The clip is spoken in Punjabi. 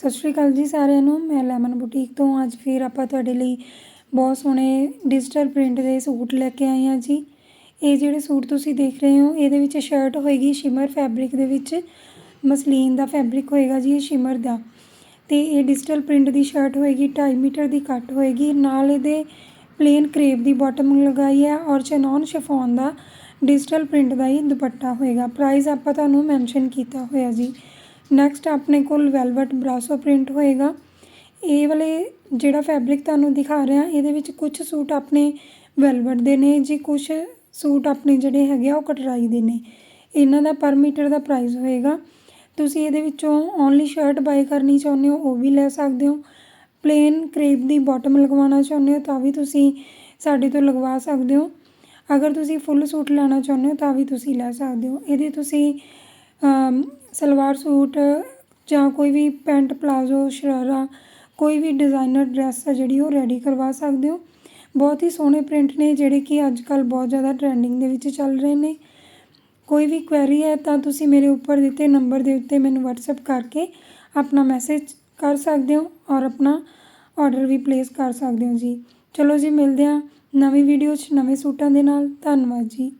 ਸਤਿ ਸ਼੍ਰੀ ਅਕਾਲ ਜੀ ਸਾਰਿਆਂ ਨੂੰ, ਮੈਂ ਲੈਮਨ ਬੁਟੀਕ ਤੋਂ। ਅੱਜ ਫਿਰ ਆਪਾਂ ਤੁਹਾਡੇ ਲਈ ਬਹੁਤ ਸੋਹਣੇ ਡਿਜੀਟਲ ਪ੍ਰਿੰਟ ਦੇ ਸੂਟ ਲੈ ਕੇ ਆਏ ਹਾਂ ਜੀ। ਇਹ ਜਿਹੜੇ ਸੂਟ ਤੁਸੀਂ ਦੇਖ ਰਹੇ ਹੋ, ਇਹਦੇ ਵਿੱਚ ਸ਼ਰਟ ਹੋਏਗੀ ਸ਼ਿਮਰ ਫੈਬਰਿਕ ਦੇ ਵਿੱਚ। ਮਸਲੀਨ ਦਾ ਫੈਬਰਿਕ ਹੋਏਗਾ ਜੀ ਇਹ ਸ਼ਿਮਰ ਦਾ। ਤੇ ਇਹ ਡਿਜੀਟਲ ਪ੍ਰਿੰਟ ਦੀ ਸ਼ਰਟ ਹੋਏਗੀ 2.5 ਮੀਟਰ ਦੀ ਕੱਟ ਹੋਏਗੀ। ਨਾਲ ਇਹਦੇ ਪਲੇਨ ਕਰੇਪ ਦੀ ਬਾਟਮ ਲਗਾਈ ਹੈ ਔਰ ਚਨੌਨ ਸ਼ਿਫੋਨ ਦਾ ਡਿਜੀਟਲ ਪ੍ਰਿੰਟ ਦਾ ਹੀ ਦੁਪੱਟਾ ਹੋਏਗਾ। ਪ੍ਰਾਈਸ ਆਪਾਂ ਤੁਹਾਨੂੰ ਮੈਂਸ਼ਨ ਕੀਤਾ ਹੋਇਆ ਜੀ। ਨੈਕਸਟ ਆਪਣੇ ਕੋਲ ਵੈਲਵਟ ਬਰਾਸੋ ਪ੍ਰਿੰਟ ਹੋਏਗਾ। ਇਹ ਵਾਲੇ ਜਿਹੜਾ ਫੈਬਰਿਕ ਤੁਹਾਨੂੰ ਦਿਖਾ ਰਿਹਾ, ਇਹਦੇ ਵਿੱਚ ਕੁਝ ਸੂਟ ਆਪਣੇ ਵੈਲਵਟ ਦੇ ਨੇ ਜੀ ਕੁਝ ਸੂਟ ਆਪਣੇ ਜਿਹੜੇ ਹੈਗੇ ਆ ਉਹ ਕਟਰਾਈ ਦੇ ਨੇ। ਇਹਨਾਂ ਦਾ ਪਰ ਮੀਟਰ ਦਾ ਪ੍ਰਾਈਸ ਹੋਏਗਾ। ਤੁਸੀਂ ਇਹਦੇ ਵਿੱਚੋਂ ਓਨਲੀ ਸ਼ਰਟ ਬਾਈ ਕਰਨੀ ਚਾਹੁੰਦੇ ਹੋ, ਉਹ ਵੀ ਲੈ ਸਕਦੇ ਹੋ। ਪਲੇਨ ਕਰੇਪ ਦੀ ਬਾਟਮ ਲਗਵਾਉਣਾ ਚਾਹੁੰਦੇ ਹੋ, ਤਾਂ ਵੀ ਤੁਸੀਂ ਸਾਡੇ ਤੋਂ ਲਗਵਾ ਸਕਦੇ ਹੋ। ਅਗਰ ਤੁਸੀਂ ਫੁੱਲ ਸੂਟ ਲੈਣਾ ਚਾਹੁੰਦੇ ਹੋ, ਤਾਂ ਵੀ ਤੁਸੀਂ ਲੈ ਸਕਦੇ ਹੋ। ਇਹਦੀ ਤੁਸੀਂ ਸਲਵਾਰ ਸੂਟ ਜਾਂ ਕੋਈ ਵੀ ਪੈਂਟ, ਪਲਾਜ਼ੋ, ਸ਼ਰਾਰਾ, ਕੋਈ ਵੀ ਡਿਜ਼ਾਇਨਰ ਡਰੈਸ ਆ ਜਿਹੜੀ ਉਹ ਰੈਡੀ ਕਰਵਾ ਸਕਦੇ ਹੋ। ਬਹੁਤ ਹੀ ਸੋਹਣੇ ਪ੍ਰਿੰਟ ਨੇ ਜਿਹੜੇ ਕਿ ਅੱਜ ਕੱਲ੍ਹ ਬਹੁਤ ਜ਼ਿਆਦਾ ਟ੍ਰੈਂਡਿੰਗ ਦੇ ਵਿੱਚ ਚੱਲ ਰਹੇ ਨੇ। ਕੋਈ ਵੀ ਕੁਐਰੀ ਹੈ ਤਾਂ ਤੁਸੀਂ ਮੇਰੇ ਉੱਪਰ ਦਿੱਤੇ ਨੰਬਰ ਦੇ ਉੱਤੇ ਮੈਨੂੰ WhatsApp ਕਰਕੇ ਆਪਣਾ ਮੈਸੇਜ ਕਰ ਸਕਦੇ ਹੋ ਔਰ ਆਪਣਾ ਆਰਡਰ ਵੀ ਪਲੇਸ ਕਰ ਸਕਦੇ ਹੋ ਜੀ। ਚਲੋ ਜੀ, ਮਿਲਦੇ ਹਾਂ ਨਵੀਂ ਵੀਡੀਓ 'ਚ ਨਵੇਂ ਸੂਟਾਂ ਦੇ ਨਾਲ। ਧੰਨਵਾਦ ਜੀ।